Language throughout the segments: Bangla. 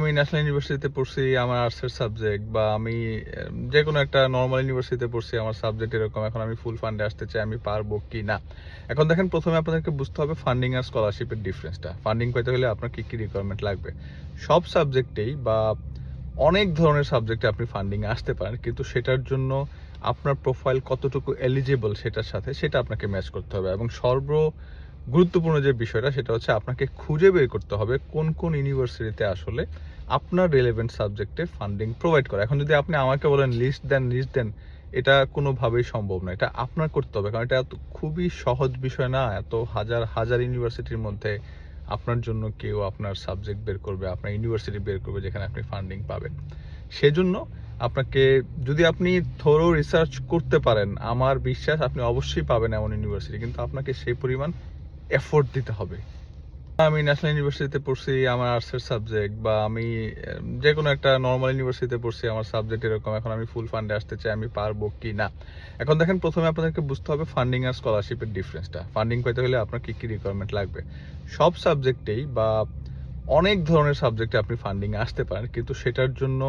আমি ন্যাশনাল ইউনিভার্সিটিতে পড়ছি, আমার আর্টসের সাবজেক্ট বা আমি যে কোনো একটা নর্মাল ইউনিভার্সিটিতে পড়ছি, আমার সাবজেক্ট এরকম, এখন আমি ফুল ফান্ডে আসতে চাই, আমি পারব কি না? এখন দেখেন, প্রথমে আপনাদেরকে বুঝতে হবে ফান্ডিং আর স্কলারশিপের ডিফারেন্সটা ফান্ডিং পেতে হলে আপনার কী কী রিকোয়ারমেন্ট লাগবে? সব সাবজেক্টেই বা অনেক ধরনের সাবজেক্টে আপনি ফান্ডিং আসতে পারেন, কিন্তু সেটার জন্য আপনার প্রোফাইল কতটুকু এলিজিবল সেটার সাথে, সেটা আপনাকে ম্যাচ করতে হবে, এবং সর্ব গুরুত্বপূর্ণ যে বিষয়টা সেটা হচ্ছে আপনাকে খুঁজে বের করতে হবে কোন কোন ইউনিভার্সিটিতে আসলে আপনার রিলেভেন্ট সাবজেক্টে ফান্ডিং প্রোভাইড করে। এখন যদি আপনি আমাকে বলেন লিস্ট দেন লিস্ট দেন, এটা কোনোভাবেই সম্ভব না। এটা আপনার করতে হবে, কারণ এটা খুবই সহজ বিষয় না। এত হাজার হাজার ইউনিভার্সিটির মধ্যে আপনার জন্য কেউ আপনার সাবজেক্ট বের করবে, আপনার ইউনিভার্সিটি বের করবে যেখানে আপনি ফান্ডিং পাবেন। সেজন্য আপনাকে, যদি আপনি থরো রিসার্চ করতে পারেন, আমার বিশ্বাস আপনি অবশ্যই পাবেন এমন ইউনিভার্সিটি কিন্তু আপনাকে সেই পরিমাণ এফোর্ট দিতে হবে। আমি ন্যাশনাল ইউনিভার্সিটিতে পড়ছি, আমার আর্টসের সাবজেক্ট, বা আমি যে কোনো একটা নর্মাল ইউনিভার্সিটিতে পড়ছি, আমার সাবজেক্ট এরকম, এখন আমি ফুল ফান্ডে আসতে চাই, আমি পারব কি না? এখন দেখেন, প্রথমে আপনাদেরকে বুঝতে হবে ফান্ডিং আর স্কলারশিপের ডিফারেন্সটা ফান্ডিং পেতে হলে আপনার কী কী রিকোয়ারমেন্ট লাগবে? সব সাবজেক্টেই বা অনেক ধরনের সাবজেক্টে আপনি ফান্ডিং আসতে পারেন, কিন্তু সেটার জন্য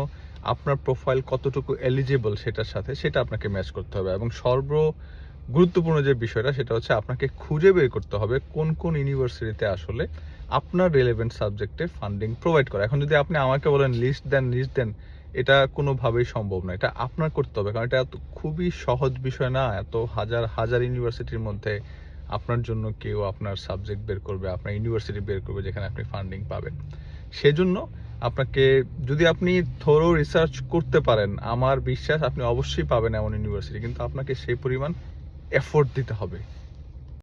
আপনার প্রোফাইল কতটুকু এলিজিবল সেটার সাথে, সেটা আপনাকে ম্যাচ করতে হবে। এবং সর্ব গুরুত্বপূর্ণ যে বিষয়টা, সেটা হচ্ছে আপনাকে খুঁজে বের করতে হবে কোন কোন ইউনিভার্সিটিতে আসলে আপনার রেলেভেন্ট সাবজেক্টে ফান্ডিং প্রোভাইড করা। এখন যদি আপনি আমাকে বলেন লিস্ট দেন লিস্ট দেন, এটা কোনোভাবেই সম্ভব না। এটা আপনার করতে হবে, কারণ এটা খুবই সহজ বিষয় না, এত হাজার হাজার ইউনিভার্সিটির মধ্যে আপনার জন্য কেউ আপনার সাবজেক্ট বের করবে, আপনার ইউনিভার্সিটি বের করবে, যেখানে আপনি ফান্ডিং পাবেন। সেজন্য আপনাকে, যদি আপনি থরো রিসার্চ করতে পারেন, আমার বিশ্বাস আপনি অবশ্যই পাবেন এমন ইউনিভার্সিটি কিন্তু আপনাকে সেই পরিমাণ এফোর্ট দিতে হবে।